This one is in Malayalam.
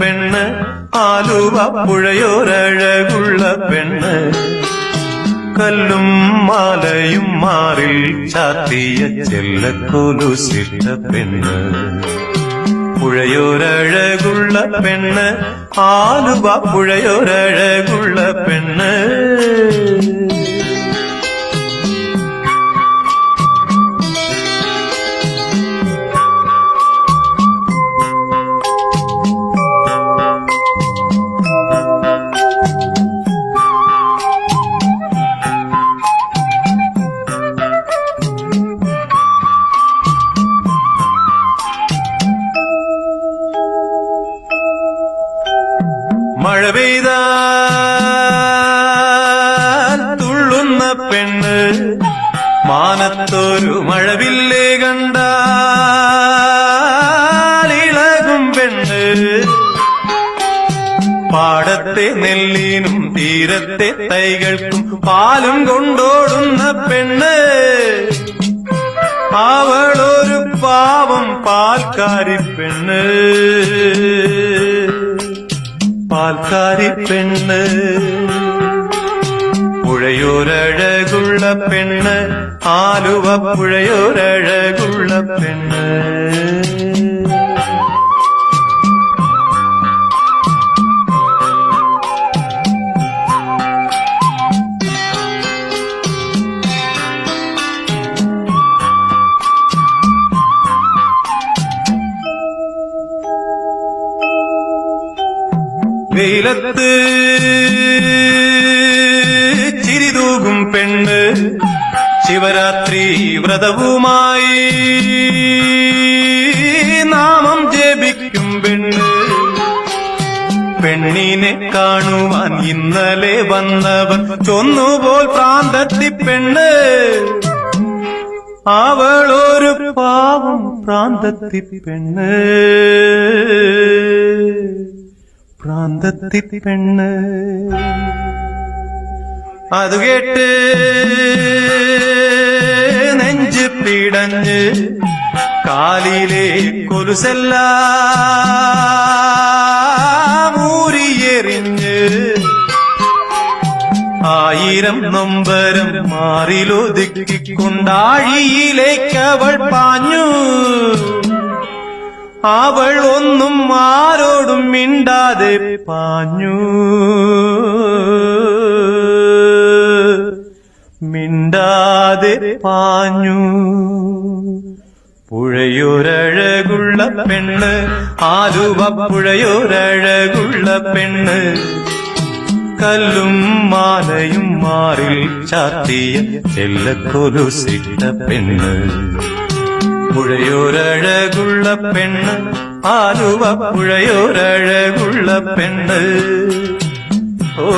പെണ്ണ് ആലുവ പുഴയോരഴകുള്ള പെണ്ണ്. കല്ലും മാലയും മാറിൽ ചാത്തിയ ചെല്ലക്കോലുസിട്ട പെണ്ണ്. പുഴയോരഴകുള്ള പെണ്ണ് ആലുവ പുഴയോരഴകുള്ള പെണ്ണ്. മഴ പെയ്ത തുള്ളുന്ന പെണ്ണ് മാനത്തൊരു മഴവില്ലേ ഇളകും പെണ്ണ്. പാടത്തെ നെല്ലിനും തീരത്തെ തൈകൾക്കും പാലും കൊണ്ടോടുന്ന പെണ്ണ്. അവളൊരു പാവം പാൽക്കാരി പെണ്ണ്. പാൽക്കാരി പെണ്ണ്. പുഴയോരഴകുള്ള പെണ്ണ്. ആലുവ പുഴയോരഴകുള്ള പെണ്ണ്. വെയിലത്ത് ചിരിതൂകും പെണ്ണ് ശിവരാത്രി വ്രതവുമായി നാമം ജപിക്കും പെണ്ണ്. പെണ്ണിനെ കാണുവാൻ ഇന്നലെ വന്നവർ ചൊന്നുപോൽ പ്രാന്തത്തി പെണ്ണ്. അവളൊരു പാവം പ്രാന്തത്തി പെണ്ണ്. പ്രാന്തത്തി പെണ്ണ് അത് കേട്ട് നെഞ്ച് പിടഞ്ഞ് കാലിലെ കൊലുസെല്ലാം ഊരിയെറിഞ്ഞ് ആയിരം നൊമ്പരം മാറിലൊതുക്കിക്കൊണ്ടാഴിയിലേക്ക് അവൾ പാഞ്ഞു. അവൾ ഒന്നും ആരോടും മിണ്ടാതെ പാഞ്ഞു. മിണ്ടാതെ പാഞ്ഞു. പുഴയൊരഴകുള്ള പെണ്ണ് ആലുവ പുഴയൊരഴകുള്ള പെണ്ണ്. കല്ലും മാലയും മാറിൽ ചാത്തിയ ചെല്ലക്കൊലുസിട്ട പെണ്ണ്. പുഴയോരഴകുള്ള പെണ്ണ്. ആലുവ പുഴയോരഴകുള്ള പെണ്ണ്. ഓ